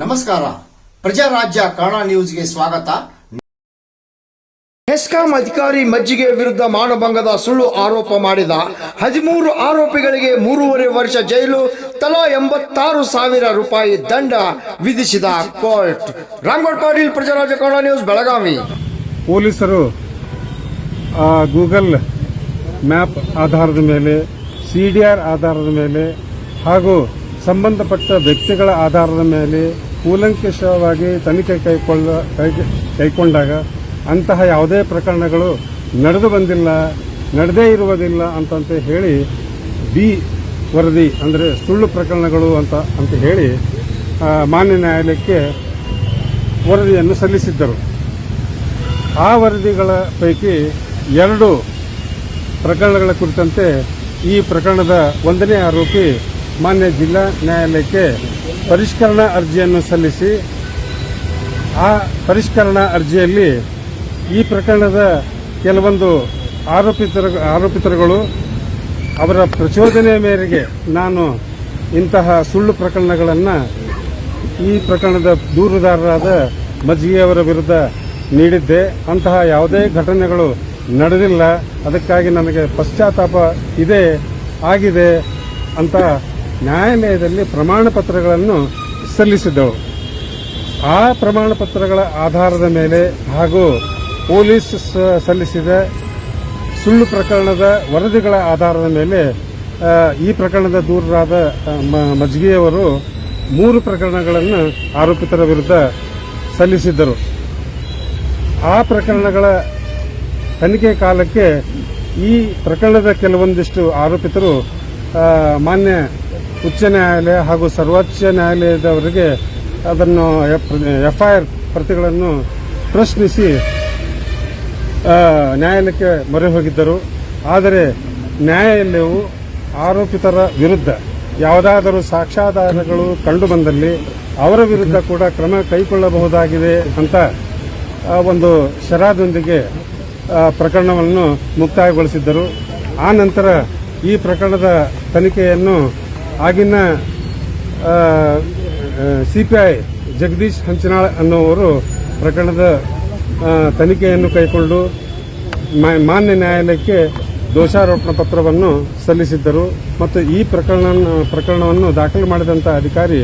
ನಮಸ್ಕಾರ. ಪ್ರಜಾರಾಜ್ಯ ಕನ್ನಡ ನ್ಯೂಸ್ಗೆ ಸ್ವಾಗತ. ಹೆಸ್ಕಾಂ ಅಧಿಕಾರಿ ಮಜ್ಜಿಗೆ ವಿರುದ್ಧ ಮಾನಭಂಗದ ಸುಳ್ಳು ಆರೋಪ ಮಾಡಿದ ಹದಿಮೂರು ಆರೋಪಿಗಳಿಗೆ ಮೂರುವರೆ ವರ್ಷ ಜೈಲು ತಲಾ ಎಂಬತ್ತಾರು ಸಾವಿರ ರೂಪಾಯಿ ದಂಡ ವಿಧಿಸಿದ ಕೋರ್ಟ್. ರಾಮ್ಗೌಡ್ ಪಾಟೀಲ್ ಪ್ರಜಾರಾಜ್ಯ ಕನ್ನಡ ನ್ಯೂಸ್ ಬೆಳಗಾವಿ. ಪೊಲೀಸರು ಗೂಗಲ್ ಮ್ಯಾಪ್ ಆಧಾರದ ಮೇಲೆ ಸಿ ಡಿ ಆರ್ ಆಧಾರದ ಮೇಲೆ, ಹಾಗೂ ಸಂಬಂಧಪಟ್ಟ ವ್ಯಕ್ತಿಗಳ ಆಧಾರದ ಮೇಲೆ ಕೂಲಂಕಷವಾಗಿ ತನಿಖೆ ಕೈಕೊಳ್ಳ ಕೈ- ಅಂತಹ ಯಾವುದೇ ಪ್ರಕರಣಗಳು ನಡೆದು ಬಂದಿಲ್ಲ, ನಡೆದೇ ಇರುವುದಿಲ್ಲ ಅಂತಂತ ಹೇಳಿ ಬಿ ವರದಿ, ಅಂದರೆ ಸುಳ್ಳು ಪ್ರಕರಣಗಳು ಅಂತ ಅಂತ ಹೇಳಿ ಮಾನ್ಯ ನ್ಯಾಯಾಲಯಕ್ಕೆ ವರದಿಯನ್ನು ಸಲ್ಲಿಸಿದ್ದರು. ಆ ವರದಿಗಳ ಪೈಕಿ ಎರಡು ಪ್ರಕರಣಗಳ ಕುರಿತಂತೆ ಈ ಪ್ರಕರಣದ ಒಂದನೇ ಆರೋಪಿ ಮಾನ್ಯ ಜಿಲ್ಲಾ ನ್ಯಾಯಾಲಯಕ್ಕೆ ಪರಿಷ್ಕರಣಾ ಅರ್ಜಿಯನ್ನು ಸಲ್ಲಿಸಿ, ಆ ಪರಿಷ್ಕರಣಾ ಅರ್ಜಿಯಲ್ಲಿ ಈ ಪ್ರಕರಣದ ಕೆಲವೊಂದು ಆರೋಪಿತರ, ಆರೋಪಿತರುಗಳು ಅವರ ಪ್ರಚೋದನೆ ಮೇರೆಗೆ ನಾನು ಇಂತಹ ಸುಳ್ಳು ಪ್ರಕರಣಗಳನ್ನು ಈ ಪ್ರಕರಣದ ದೂರುದಾರರಾದ ಮಜ್ಜಿಗೆಯವರ ವಿರುದ್ಧ ನೀಡಿದ್ದೆ. ಅಂತಹ ಯಾವುದೇ ಘಟನೆಗಳು ನಡೆದಿಲ್ಲ, ಅದಕ್ಕಾಗಿ ನನಗೆ ಪಶ್ಚಾತ್ತಾಪ ಇದೆ, ಆಗಿದೆ ಅಂತ ನ್ಯಾಯಾಲಯದಲ್ಲಿ ಪ್ರಮಾಣ ಪತ್ರಗಳನ್ನು ಸಲ್ಲಿಸಿದ್ದವು. ಆ ಪ್ರಮಾಣ ಪತ್ರಗಳ ಆಧಾರದ ಮೇಲೆ ಹಾಗೂ ಪೊಲೀಸ್ ಸಲ್ಲಿಸಿದ ಸುಳ್ಳು ಪ್ರಕರಣದ ವರದಿಗಳ ಆಧಾರದ ಮೇಲೆ ಈ ಪ್ರಕರಣದ ದೂರರಾದ ಮಜ್ಗಿಯವರು ಮೂರು ಪ್ರಕರಣಗಳನ್ನು ಆರೋಪಿತರ ವಿರುದ್ಧ ಸಲ್ಲಿಸಿದ್ದರು. ಆ ಪ್ರಕರಣಗಳ ತನಿಖೆ ಕಾಲಕ್ಕೆ ಈ ಪ್ರಕರಣದ ಕೆಲವೊಂದಿಷ್ಟು ಆರೋಪಿತರು ಮಾನ್ಯ ಉಚ್ಚ ನ್ಯಾಯಾಲಯ ಹಾಗೂ ಸರ್ವೋಚ್ಚ ನ್ಯಾಯಾಲಯದವರಿಗೆ ಅದನ್ನು ಎಫ್ಐಆರ್ ಪ್ರತಿಗಳನ್ನು ಪ್ರಶ್ನಿಸಿ ನ್ಯಾಯಾಲಯಕ್ಕೆ ಮೊರೆ ಹೋಗಿದ್ದರು. ಆದರೆ ನ್ಯಾಯಾಲಯವು ಆರೋಪಿತರ ವಿರುದ್ಧ ಯಾವುದಾದರೂ ಸಾಕ್ಷ್ಯಾಧಾರಗಳು ಕಂಡುಬಂದಲ್ಲಿ ಅವರ ವಿರುದ್ಧ ಕೂಡ ಕ್ರಮ ಕೈಗೊಳ್ಳಬಹುದಾಗಿದೆ ಅಂತ ಒಂದು ಶರಾದೊಂದಿಗೆ ಪ್ರಕರಣವನ್ನು ಮುಕ್ತಾಯಗೊಳಿಸಿದ್ದರು. ಆ ನಂತರ ಈ ಪ್ರಕರಣದ ತನಿಖೆಯನ್ನು ಆಗಿನ ಸಿಪಿಐ ಜಗದೀಶ್ ಹಂಚನಾಳ್ ಅನ್ನುವರು ಪ್ರಕರಣದ ತನಿಖೆಯನ್ನು ಕೈಗೊಂಡು ಮಾನ್ಯ ನ್ಯಾಯಾಲಯಕ್ಕೆ ದೋಷಾರೋಪಣ ಪತ್ರವನ್ನು ಸಲ್ಲಿಸಿದ್ದರು. ಮತ್ತು ಈ ಪ್ರಕರಣ, ಪ್ರಕರಣವನ್ನು ದಾಖಲು ಮಾಡಿದಂಥ ಅಧಿಕಾರಿ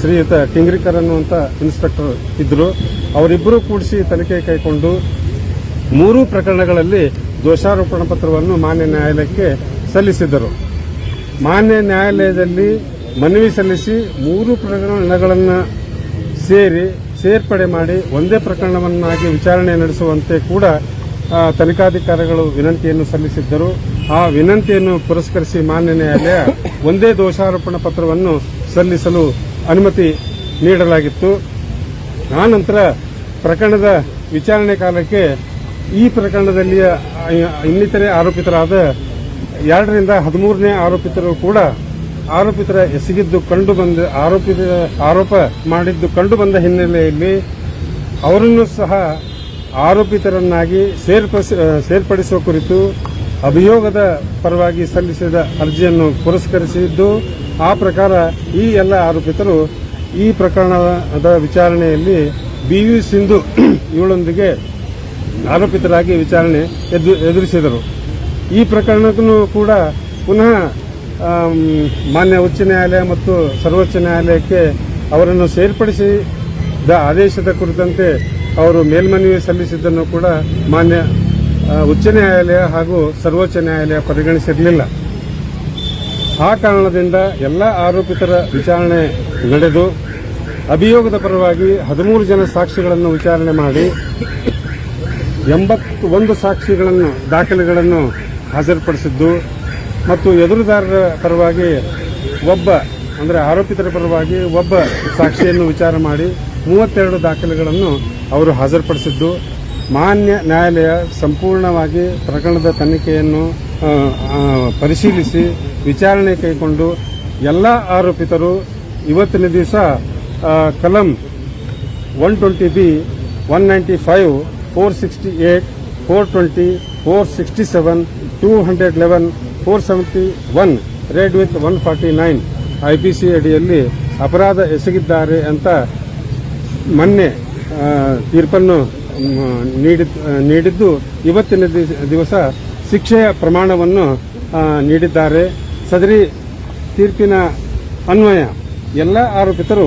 ಶ್ರೀಯುತ ಟಿಂಗ್ರಿಕರ್ ಅನ್ನುವಂಥ ಇನ್ಸ್ಪೆಕ್ಟರ್ ಇದ್ದರು ಅವರಿಬ್ಬರೂ ಕೂಡಿಸಿ ತನಿಖೆ ಕೈಗೊಂಡು ಮೂರೂ ಪ್ರಕರಣಗಳಲ್ಲಿ ದೋಷಾರೋಪಣ ಪತ್ರವನ್ನು ಮಾನ್ಯ ನ್ಯಾಯಾಲಯಕ್ಕೆ ಸಲ್ಲಿಸಿದ್ದರು. ಮಾನ್ಯ ನ್ಯಾಯಾಲಯದಲ್ಲಿ ಮನವಿ ಸಲ್ಲಿಸಿ ಮೂರು ಪ್ರಕರಣಗಳನ್ನು ಸೇರಿ, ಸೇರ್ಪಡೆ ಮಾಡಿ ಒಂದೇ ಪ್ರಕರಣವನ್ನಾಗಿ ವಿಚಾರಣೆ ನಡೆಸುವಂತೆ ಕೂಡ ತನಿಖಾಧಿಕಾರಿಗಳು ವಿನಂತಿಯನ್ನು ಸಲ್ಲಿಸಿದ್ದರು. ಆ ವಿನಂತಿಯನ್ನು ಪುರಸ್ಕರಿಸಿ ಮಾನ್ಯ ನ್ಯಾಯಾಲಯ ಒಂದೇ ದೋಷಾರೋಪಣ ಪತ್ರವನ್ನು ಸಲ್ಲಿಸಲು ಅನುಮತಿ ನೀಡಲಾಗಿತ್ತು. ಆನಂತರ ನಂತರ ಪ್ರಕರಣದ ವಿಚಾರಣೆ ಕಾಲಕ್ಕೆ ಈ ಪ್ರಕರಣದಲ್ಲಿ ಇನ್ನಿತರೆ ಆರೋಪಿತರಾದ ಎರಡರಿಂದ ಹದಿಮೂರನೇ ಆರೋಪಿತರು ಕೂಡ ಆರೋಪಿತರ ಎಸಗಿದ್ದು ಕಂಡು ಬಂದ, ಆರೋಪಿತ, ಆರೋಪ ಮಾಡಿದ್ದು ಕಂಡು ಬಂದ ಹಿನ್ನೆಲೆಯಲ್ಲಿ ಅವರನ್ನು ಸಹ ಆರೋಪಿತರನ್ನಾಗಿ ಸೇರ್ಪಡಿಸ ಸೇರ್ಪಡಿಸುವ ಕುರಿತು ಅಭಿಯೋಗದ ಪರವಾಗಿ ಸಲ್ಲಿಸಿದ ಅರ್ಜಿಯನ್ನು ಪುರಸ್ಕರಿಸಿದ್ದು, ಆ ಪ್ರಕಾರ ಈ ಎಲ್ಲ ಆರೋಪಿತರು ಈ ಪ್ರಕರಣದ ವಿಚಾರಣೆಯಲ್ಲಿ ಬಿ ವಿ ಸಿಂಧು ಇವಳೊಂದಿಗೆ ಆರೋಪಿತರಾಗಿ ವಿಚಾರಣೆ ಎದು ಎದುರಿಸಿದರು. ಈ ಪ್ರಕರಣಕ್ಕೂ ಕೂಡ ಪುನಃ ಮಾನ್ಯ ಉಚ್ಚ ನ್ಯಾಯಾಲಯ ಮತ್ತು ಸರ್ವೋಚ್ಚ ನ್ಯಾಯಾಲಯಕ್ಕೆ ಅವರನ್ನು ಸೇರ್ಪಡಿಸಿದ ಆದೇಶದ ಕುರಿತಂತೆ ಅವರು ಮೇಲ್ಮನವಿ ಸಲ್ಲಿಸಿದ್ದನ್ನು ಕೂಡ ಮಾನ್ಯ ಉಚ್ಚ ನ್ಯಾಯಾಲಯ ಹಾಗೂ ಸರ್ವೋಚ್ಚ ನ್ಯಾಯಾಲಯ ಪರಿಗಣಿಸಿರಲಿಲ್ಲ. ಆ ಕಾರಣದಿಂದ ಎಲ್ಲ ಆರೋಪಿತರ ವಿಚಾರಣೆ ನಡೆದು, ಅಭಿಯೋಗದ ಪರವಾಗಿ ಹದಿಮೂರು ಜನ ಸಾಕ್ಷಿಗಳನ್ನು ವಿಚಾರಣೆ ಮಾಡಿ ಎಂಬತ್ತು ಒಂದು ಸಾಕ್ಷಿಗಳನ್ನು, ದಾಖಲೆಗಳನ್ನು ಹಾಜರುಪಡಿಸಿದ್ದು ಮತ್ತು ಎದುರುದಾರರ ಪರವಾಗಿ ಒಬ್ಬ, ಅಂದರೆ ಆರೋಪಿತರ ಪರವಾಗಿ ಒಬ್ಬ ಸಾಕ್ಷಿಯನ್ನು ವಿಚಾರ ಮಾಡಿ ಮೂವತ್ತೆರಡು ದಾಖಲೆಗಳನ್ನು ಅವರು ಹಾಜರುಪಡಿಸಿದ್ದು. ಮಾನ್ಯ ನ್ಯಾಯಾಲಯ ಸಂಪೂರ್ಣವಾಗಿ ಪ್ರಕರಣದ ತನಿಖೆಯನ್ನು ಪರಿಶೀಲಿಸಿ ವಿಚಾರಣೆ ಕೈಗೊಂಡು ಎಲ್ಲ ಆರೋಪಿತರು ಇವತ್ತಿನ ದಿವಸ ಕಲಂ one twenty B one ninety five four sixty eight four twenty four sixty seven two hundred eleven four seventy one read with one forty nine I P C ಅಡಿಯಲ್ಲಿ ಅಪರಾಧ ಎಸಗಿದ್ದಾರೆ ಅಂತ ಮೊನ್ನೆ ತೀರ್ಪನ್ನು ನೀಡಿದ್- ನೀಡಿದ್ದು ಇವತ್ತಿನ ದಿವಸ ಶಿಕ್ಷೆಯ ಪ್ರಮಾಣವನ್ನು ನೀಡಿದ್ದಾರೆ. ಸದರಿ ತೀರ್ಪಿನ ಅನ್ವಯ. ಎಲ್ಲ ಆರೋಪಿತರು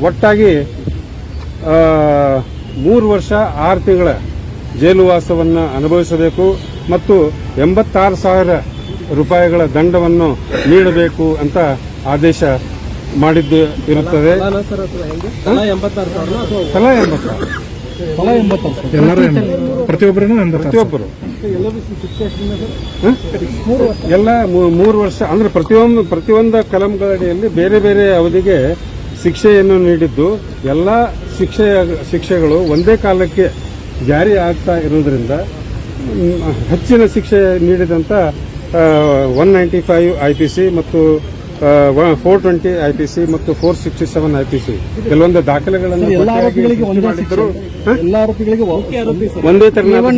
ಒಟ್ಟಾಗಿ ಮೂರು ವರ್ಷ ಆರು ತಿಂಗಳ ಜೈಲುವಾಸವನ್ನು ಅನುಭವಿಸಬೇಕು ಮತ್ತು ಎಂಬತ್ತಾರು ಸಾವಿರ ರೂಪಾಯಿಗಳ ದಂಡವನ್ನು ನೀಡಬೇಕು ಅಂತ ಆದೇಶ ಮಾಡಿದ್ದು ಇರುತ್ತದೆ. ತಲಾ ಎಂಬತ್ತಾರು ಪ್ರತಿಯೊಬ್ಬರು. ಪ್ರತಿಯೊಬ್ಬರೂ? ಎಲ್ಲ ಮೂರು ವರ್ಷ ಅಂದ್ರೆ ಪ್ರತಿಯೊಂದು ಪ್ರತಿಯೊಂದು ಕಲಂಗಳಡಿಯಲ್ಲಿ ಬೇರೆ ಬೇರೆ ಅವಧಿಗೆ ಶಿಕ್ಷೆಯನ್ನು ನೀಡಿದ್ದು ಎಲ್ಲ ಶಿಕ್ಷೆ ಶಿಕ್ಷೆಗಳು ಒಂದೇ ಕಾಲಕ್ಕೆ ಜಾರಿ ಆಗ್ತಾ ಇರೋದ್ರಿಂದ ಹೆಚ್ಚಿನ ಶಿಕ್ಷೆ ನೀಡಿದಂಥ one ninety five I P C ಮತ್ತು four twenty I P C ಮತ್ತು ಫೋರ್ ಸಿಕ್ಸ್ಟಿ ಸೆವೆನ್ ಐಪಿಸಿ ಕೆಲವೊಂದು ದಾಖಲೆಗಳನ್ನು ಎಲ್ಲ ಗಟ್ಟಿಯಾಗಿ ಒಂದೇ ತೆರನಾದ